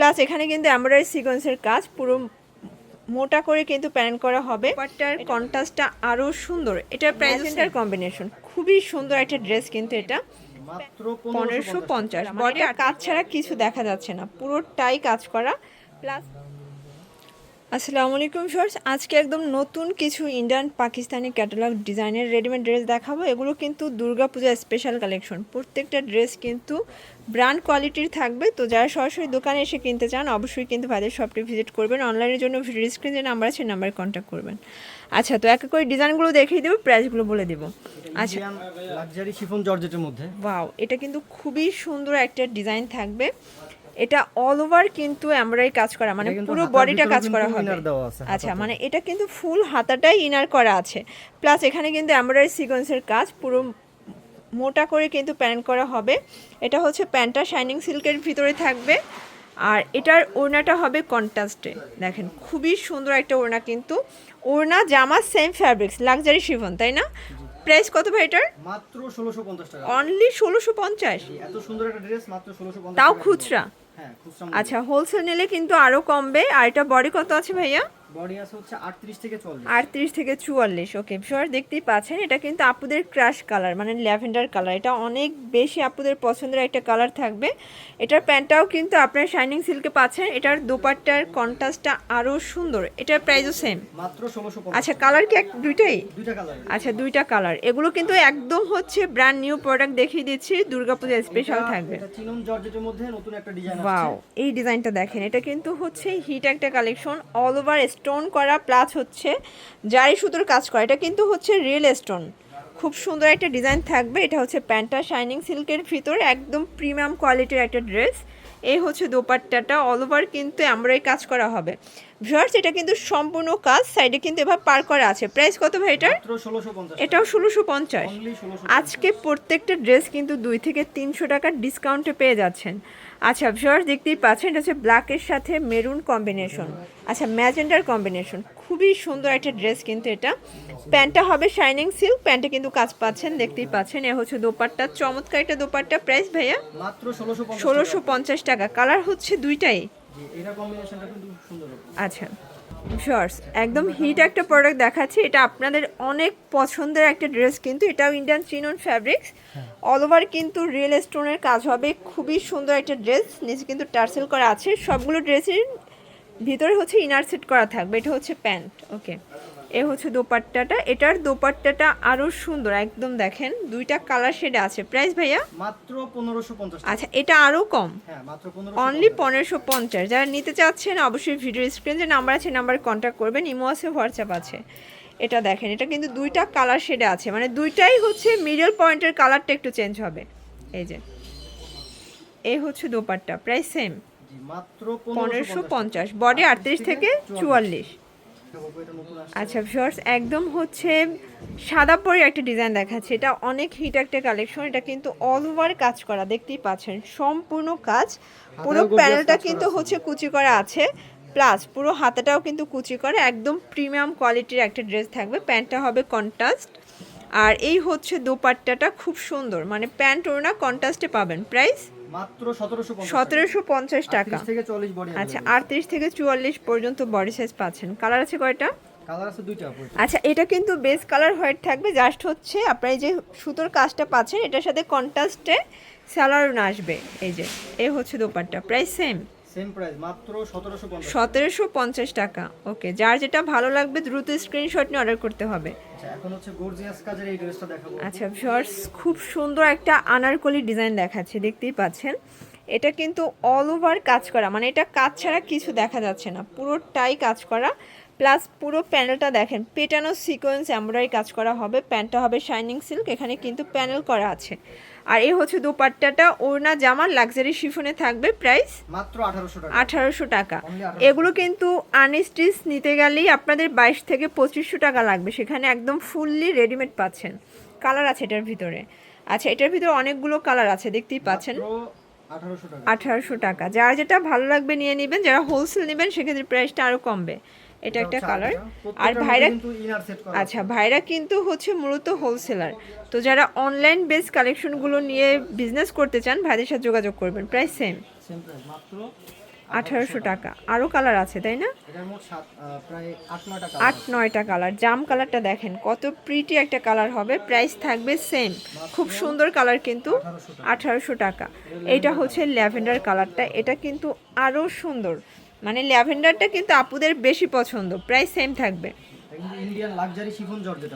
Plus এখানে কিন্তু embroidery সিকোয়েন্সের কাজ পুরো মোটা করে কিন্তু প্যান করা হবে। বাটার কন্ট্রাস্টটা আরও সুন্দর। এটা প্রাইসের কম্বিনেশন খুবই সুন্দর একটা ড্রেস কিন্তু এটা। মাত্র পনেরোশো পঞ্চাশ। বডি কাজ ছাড়া কিছু দেখা যাচ্ছে না। পুরোটাই কাজ করা। প্লাস আসসালামু আলাইকুম শর্টস আজকে একদম নতুন কিছু ইন্ডিয়ান পাকিস্তানি ক্যাটালগ ডিজাইনের রেডিমেড ড্রেস দেখাবো। এগুলো কিন্তু দুর্গাপূজা স্পেশাল কালেকশন প্রত্যেকটা ড্রেস কিন্তু ব্র্যান্ড কোয়ালিটির থাকবে। তো যারা সরাসরি দোকানে এসে কিনতে চান অবশ্যই কিন্তু ভাইদের শপটি ভিজিট করবেন। অনলাইনের জন্য স্ক্রিন যে নাম্বার আছে নাম্বারে কন্ট্যাক্ট করবেন। আচ্ছা তো এক এক করে ডিজাইনগুলো দেখিয়ে দেবো প্রাইসগুলো বলে দেবো। আচ্ছা। লাক্সারি শিফন জর্জেটের মধ্যে। ওয়াও এটা কিন্তু খুবই সুন্দর একটা ডিজাইন থাকবে। এটা অল ওভার কিন্তু এমব্রয়ডারি কাজ করা মানে পুরো বডিটা কাজ করা হবে। আচ্ছা মানে এটা কিন্তু ফুল হাতাটাই ইনার করা আছে। প্লাস এখানে কিন্তু এমব্রয়ডারি সিকোয়েন্সের কাজ পুরো মোটা করে কিন্তু প্যান্ট করা হবে। এটা হচ্ছে প্যান্টটা শাইনিং সিল্কের ভিতরে থাকবে। আর এটার ওড়নাটা হবে কন্ট্রাস্টে দেখেন খুবই সুন্দর একটা ওড়না কিন্তু। ওড়না জামা সেম ফ্যাব্রিক্স লাক্সারি শিফন তাই না? প্রাইস কত ভাই এটার? মাত্র ষোলোশো পঞ্চাশ টাকা। অনলি ষোলোশো পঞ্চাশ? এত সুন্দর একটা ড্রেস মাত্র ষোলোশো পঞ্চাশ তাও টাকা। খুচরা খুচরা? আচ্ছা হোলসেল নিলে কিন্তু আরও কমবে আর এটা বডি কত আছে ভাইয়া? বডি আছে হচ্ছে আটত্রিশ থেকে ওকে ভিউয়ার দেখতেই পাচ্ছেন এটা কিন্তু আপুদের ক্রাশ কালার মানে ল্যাভেন্ডার কালার এটা অনেক বেশি আপুদের পছন্দের একটা কালার থাকবে। এটার প্যান্টটাও কিন্তু আপনার শাইনিং সিল্কে পাচ্ছেন। এটার দোপাট্টার কন্ট্রাস্টটা আরও সুন্দর। এটার প্রাইসও সেম মাত্র আচ্ছা কালার কি এক দুইটাই? দুইটা কালার আচ্ছা দুইটা কালার এগুলো কিন্তু একদম হচ্ছে ব্র্যান্ড নিউ প্রোডাক্ট দেখিয়ে দিচ্ছি। দুর্গাপূজা স্পেশাল থাকবে। এটা চিনন জর্জেটের মধ্যে নতুন একটা ডিজাইন ওয়াও এই ডিজাইনটা দেখেন। এটা কিন্তু হচ্ছে হিট একটা কালেকশন অল ওভার স্টোন করা প্লাস হচ্ছে জারি সুতোর কাজ করা। এটা কিন্তু হচ্ছে রিয়েল স্টোন খুব সুন্দর একটা ডিজাইন থাকবে। এটা হচ্ছে প্যান্টটা শাইনিং সিল্কের ভিতরে, একদম প্রিমিয়াম কোয়ালিটির একটা ড্রেস এই হচ্ছে দোপাট্টাটা। অল ওভার কিন্তু আমরাই কাজ করা হবে। ভিউয়ার্স এটা কিন্তু সম্পূর্ণ কাজ। সাইডে কিন্তু এবার পার করা আছে। প্রাইস কত ভাই এটার? এটাও ষোলোশো পঞ্চাশ। আজকে প্রত্যেকটা ড্রেস কিন্তু দুই থেকে তিনশো টাকার ডিসকাউন্টে পেয়ে যাচ্ছেন। আচ্ছা ভিউয়ার্স দেখতেই পাচ্ছেন এটা হচ্ছে ব্ল্যাকের সাথে মেরুন কম্বিনেশন আচ্ছা ম্যাজেন্ডার কম্বিনেশন খুবই সুন্দর একটা ড্রেস কিন্তু এটা। প্যান্টটা হবে শাইনিং সিল্ক প্যান্টে কিন্তু কাজ পাচ্ছেন দেখতেই পাচ্ছেন। এ হচ্ছে দোপাট্টা চমৎকার একটা দোপাট্টা। প্রাইস ভাইয়া? মাত্র ষোলোশো পঞ্চাশ টাকা। কালার হচ্ছে দুইটাই। আচ্ছা শর্টস একদম হিট একটা প্রোডাক্ট দেখাচ্ছি। এটা আপনাদের অনেক পছন্দের একটা ড্রেস কিন্তু এটাও Indian chinon fabrics all over কিন্তু রিয়েল স্টোনের কাজ হবে। খুবই সুন্দর একটা ড্রেস নিচে কিন্তু টার্সেল করা আছে। সবগুলো ড্রেসের ভিতরে হচ্ছে ইনার সেট করা থাকবে। এটা হচ্ছে প্যান্ট ওকে এ হচ্ছে দোপাট্টাটা। এটার দোপাট্টাটা আরও সুন্দর একদম দেখেন দুইটা কালার শেডে আছে। প্রাইস ভাইয়া? মাত্র পনেরোশো পঞ্চাশ আচ্ছা এটা আরও কম? হ্যাঁ অনলি পনেরোশো পঞ্চাশ যারা নিতে চাচ্ছেন অবশ্যই ভিডিও স্ক্রিন যে নাম্বার আছে নাম্বারে কন্ট্যাক্ট করবেন। ইমো আছে হোয়াটসঅ্যাপ আছে। এটা দেখেন এটা কিন্তু দুইটা কালার শেডে আছে। মানে দুইটাই হচ্ছে মিডল পয়েন্টের কালারটা একটু চেঞ্জ হবে। এই যে। এই হচ্ছে দোপাট্টা প্রায় সেম জি মাত্র পনেরোশো পঞ্চাশ বডি আটত্রিশ থেকে চুয়াল্লিশ। আচ্ছা ভিউয়ার্স একদম হচ্ছে সাদা পরে একটা ডিজাইন দেখাচ্ছে। এটা অনেক হিট একটা কালেকশন এটা কিন্তু অল ওভার কাজ করা দেখতেই পাচ্ছেন। সম্পূর্ণ কাজ পুরো প্যানেলটা কিন্তু হচ্ছে কুচি করা আছে। প্লাস পুরো হাতাটাও কিন্তু কুচি করা একদম প্রিমিয়াম কোয়ালিটির একটা ড্রেস থাকবে। প্যান্টটা হবে কন্ট্রাস্ট আর এই হচ্ছে দোপাট্টাটা খুব সুন্দর মানে প্যান্ট ওড়না কন্ট্রাস্টে পাবেন। প্রাইস মাত্র টাকা। থেকে চল্লিশ বডি আচ্ছা আটত্রিশ থেকে চুয়াল্লিশ পর্যন্ত বডি সাইজ পাচ্ছেন। কালার আছে কয়টা? কালার আছে দুইটা আচ্ছা এটা কিন্তু বেস কালার হোয়াইট থাকবে। জাস্ট হচ্ছে আপনার এই যে সুতোর কাজটা পাচ্ছেন এটার সাথে কন্ট্রাস্টে স্যালারুন আসবে। এই যে এ হচ্ছে dupatta. Price same? Same price মাত্র সতেরোশো পঞ্চাশ টাকা। ওকে যার যেটা ভালো লাগবে দ্রুত স্ক্রিনশট নিয়ে অর্ডার করতে হবে। আচ্ছা এখন হচ্ছে গর্জিয়াস কাজের এই ড্রেসটা দেখাবো। আচ্ছা ভিউয়ার্স খুব সুন্দর একটা আনারকলি ডিজাইন দেখাচ্ছে দেখতেই পাচ্ছেন। এটা কিন্তু অল ওভার কাজ করা মানে এটা কাজ ছাড়া কিছু দেখা যাচ্ছে না। পুরোটাই কাজ করা। প্লাস পুরো প্যানেলটা দেখেন পেটানো সিকোয়েন্স এমব্রয়ডারি কাজ করা হবে প্যান্টটা হবে শাইনিং সিল্ক এখানে কিন্তু প্যানেল করা আছে। আর এই হচ্ছে দোপাট্টাটা ওড়না জামার লাক্সারি শিফনে থাকবে প্রাইস মাত্র আঠারোশো টাকা। আঠারোশো টাকা। Only 1800 এগুলো কিন্তু আনস্টিচ নিতে গেলেই আপনাদের বাইশ থেকে পঁচিশশো টাকা লাগবে সেখানে একদম ফুললি রেডিমেড পাচ্ছেন। কালার আছে এটার ভিতরে। আচ্ছা এটার ভিতরে অনেকগুলো কালার আছে দেখতেই পাচ্ছেন। আঠারোশো টাকা। যার যেটা ভালো লাগবে নিয়ে নেবেন যারা হোলসেল নেবেন সেক্ষেত্রে প্রাইসটা আরও কমবে। এটা একটা কালার আর ভাইরা আচ্ছা ভাইরা কিন্তু হচ্ছে মূলত হোলসেলার তো যারা অনলাইন বেস কালেকশনগুলো নিয়ে বিজনেস করতে চান ভাইদের সাথে যোগাযোগ করবেন। প্রাইস সেম আঠারোশো টাকা। আরও কালার আছে তাই না? আট নয়টা কালার জাম কালারটা দেখেন কত প্রিটি একটা কালার হবে। প্রাইস থাকবে সেম খুব সুন্দর কালার কিন্তু আঠারোশো টাকা। এটা হচ্ছে ল্যাভেন্ডার কালারটা এটা কিন্তু আরও সুন্দর। মানে ল্যাভেন্ডারটা কিন্তু আপুদের বেশি পছন্দ প্রায় সেম থাকবে। ইন্ডিয়ান লাক্সারি শিফন জর্জেট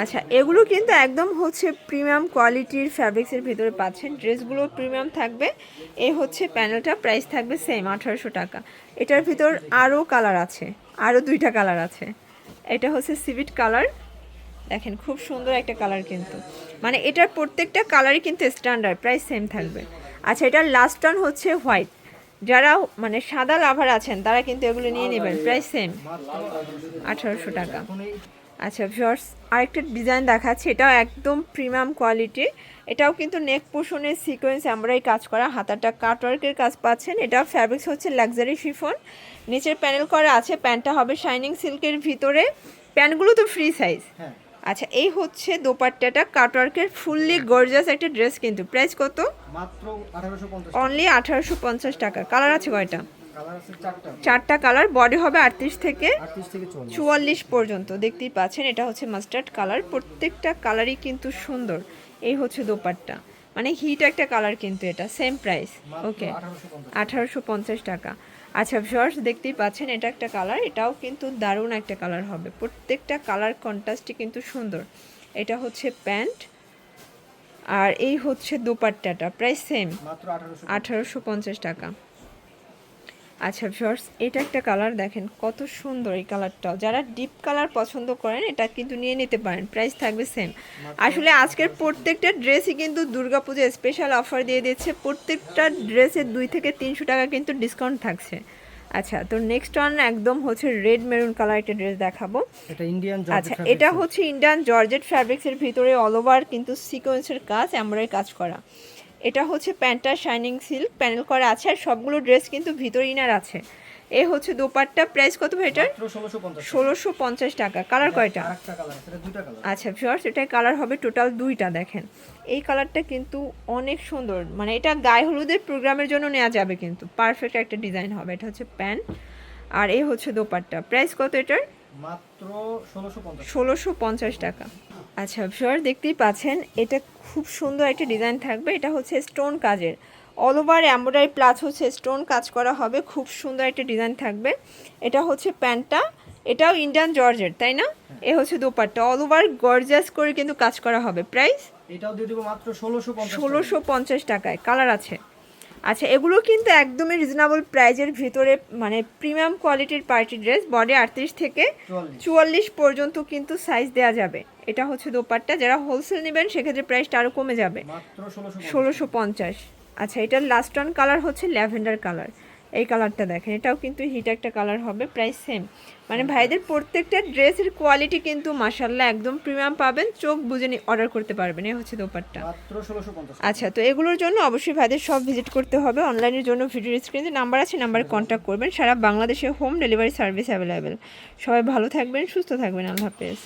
আচ্ছা এগুলো কিন্তু একদম হচ্ছে প্রিমিয়াম কোয়ালিটির ফ্যাব্রিক্সের ভিতরে পাচ্ছেন। ড্রেসগুলো প্রিমিয়াম থাকবে এ হচ্ছে প্যানেলটা প্রাইস থাকবে সেম আঠারোশো টাকা। এটার ভিতর আরও কালার আছে আরও দুইটা কালার আছে। এটা হচ্ছে সিভিট কালার দেখেন খুব সুন্দর একটা কালার কিন্তু। মানে এটার প্রত্যেকটা কালারই কিন্তু স্ট্যান্ডার্ড প্রাইস সেম থাকবে। আচ্ছা এটার লাস্ট টার্ন হচ্ছে হোয়াইট যারা মানে সাদা লাভার আছেন তারা কিন্তু এগুলো নিয়ে নেবেন। প্রাইস সেম আঠারোশো টাকা। আচ্ছা ভিউয়ার্স আরেকটা ডিজাইন দেখাচ্ছি। এটাও একদম প্রিমিয়াম কোয়ালিটি এটাও কিন্তু নেক পোষণের সিকোয়েন্স আমরাই কাজ করা। হাতাটা কাটওয়ার্কের কাজ পাচ্ছেন। এটা ফ্যাব্রিক্স হচ্ছে লাক্সারি শিফন নিচের প্যানেল করা আছে। প্যান্টটা হবে শাইনিং সিল্কের ভিতরে। প্যান্টগুলো তো ফ্রি সাইজ হ্যাঁ। আচ্ছা এই হচ্ছে দোপাট্টাটা কাটওয়ার্কের ফুললি গর্জাস একটা ড্রেস কিন্তু। প্রাইস কত? মাত্র আঠারোশো পঞ্চাশ অনলি আঠারোশো পঞ্চাশ টাকা। কালার আছে কয়টা? চারটা। কালার বডি হবে আটত্রিশ থেকে চুয়াল্লিশ। পর্যন্ত দেখতেই পাচ্ছেন এটা হচ্ছে মাস্টার্ড কালার প্রত্যেকটা কালারই কিন্তু সুন্দর। এই হচ্ছে দোপাট্টা। মানে হিট একটা কালার কিন্তু এটা সেম প্রাইস ওকে আঠারোশো আঠারোশো পঞ্চাশ টাকা। আচ্ছা ভিউয়ার্স দেখতেই পাচ্ছেন এটা একটা কালার এটাও কিন্তু দারুণ একটা কালার হবে। প্রত্যেকটা কালার কন্ট্রাস্টই কিন্তু সুন্দর। এটা হচ্ছে প্যান্ট আর এই হচ্ছে দোপাট্টাটা প্রায় সেম আঠারোশো পঞ্চাশ টাকা। আচ্ছা ভিউয়ার্স এটা একটা কালার দেখেন কত সুন্দর এই কালারটাও যারা ডিপ কালার পছন্দ করেন এটা কিন্তু নিয়ে নিতে পারেন প্রাইস থাকবে সেম আসলে আজকের প্রত্যেকটা ড্রেসই কিন্তু দুর্গাপূজা স্পেশাল অফার দিয়ে দিচ্ছে প্রত্যেকটা ড্রেসের দুই থেকে তিনশো টাকা কিন্তু ডিসকাউন্ট থাকছে। আচ্ছা তো নেক্সট ওয়ান একদম হচ্ছে রেড মেরুন কালার একটা ড্রেস দেখাবো। এটা ইন্ডিয়ান আচ্ছা এটা হচ্ছে ইন্ডিয়ান জর্জেট ফ্যাব্রিক্সের ভিতরে অল ওভার কিন্তু সিকোয়েন্সের কাজ এমব্রয়ডারি কাজ করা। এটা হচ্ছে প্যান্টটা শাইনিং সিল্ক প্যানেল করা আছে আর সবগুলো ড্রেস কিন্তু ভিতর ইনার আছে। এ হচ্ছে দোপাট্টা প্রাইস কত এটার? ষোলোশো পঞ্চাশ টাকা। কালার কয়টা? আচ্ছা ভিউয়ার্স এটার কালার হবে টোটাল দুইটা দেখেন। এই কালারটা কিন্তু অনেক সুন্দর। মানে এটা গায়ে হলুদের প্রোগ্রামের জন্য নেওয়া যাবে কিন্তু। পারফেক্ট একটা ডিজাইন হবে। এটা হচ্ছে প্যান্ট। আর এই হচ্ছে দোপাট্টা। প্রাইস কত এটার? মাত্র ষোলোশো পঞ্চাশ। টাকা। আচ্ছা ভিউয়ার দেখতেই পাচ্ছেন এটা খুব সুন্দর একটা ডিজাইন থাকবে। এটা হচ্ছে স্টোন কাজের। অল ওভার এম্ব্রয়ডারি প্লাস হচ্ছে স্টোন কাজ করা হবে। খুব সুন্দর একটা ডিজাইন থাকবে। এটা হচ্ছে প্যান্টটা। এটাও ইন্ডিয়ান জর্জের তাই না? এ হচ্ছে দোপাট্টা। অল ওভার গর্জাস করে কিন্তু কাজ করা হবে। প্রাইস এটাও দিয়ে দিব মাত্র ষোলোশো ষোলোশো পঞ্চাশ টাকায়। কালার আছে। আচ্ছা এগুলো কিন্তু একদমই রিজনেবল প্রাইজের ভিতরে মানে প্রিমিয়াম কোয়ালিটির পার্টি ড্রেস বডি আটত্রিশ থেকে চুয়াল্লিশ। পর্যন্ত কিন্তু সাইজ দেওয়া যাবে। এটা হচ্ছে দোপাট্টা যারা হোলসেল নেবেন সেক্ষেত্রে প্রাইসটা আরও কমে যাবে। ষোলোশো ষোলোশো পঞ্চাশ। আচ্ছা এটার লাস্ট অন কালার হচ্ছে ল্যাভেন্ডার কালার এই কালারটা দেখেন এটাও কিন্তু হিট একটা কালার হবে প্রাইস সেম মানে ভাইদের প্রত্যেকটা ড্রেসের কোয়ালিটি কিন্তু মাসাল্লাহ একদম প্রিমিয়াম পাবেন চোখ বুঝে অর্ডার করতে পারবেন এই হচ্ছে পঞ্চাশ আচ্ছা তো এগুলোর জন্য অবশ্যই ভাইদের সব ভিজিট করতে হবে অনলাইনের জন্য ভিডিও স্ক্রিনে নাম্বার আছে নাম্বারে কন্ট্যাক্ট করবেন সারা বাংলাদেশে হোম ডেলিভারি সার্ভিস অ্যাভেলেবেল সবাই ভালো থাকবেন সুস্থ থাকবেন আল্লাহ হাফেজ।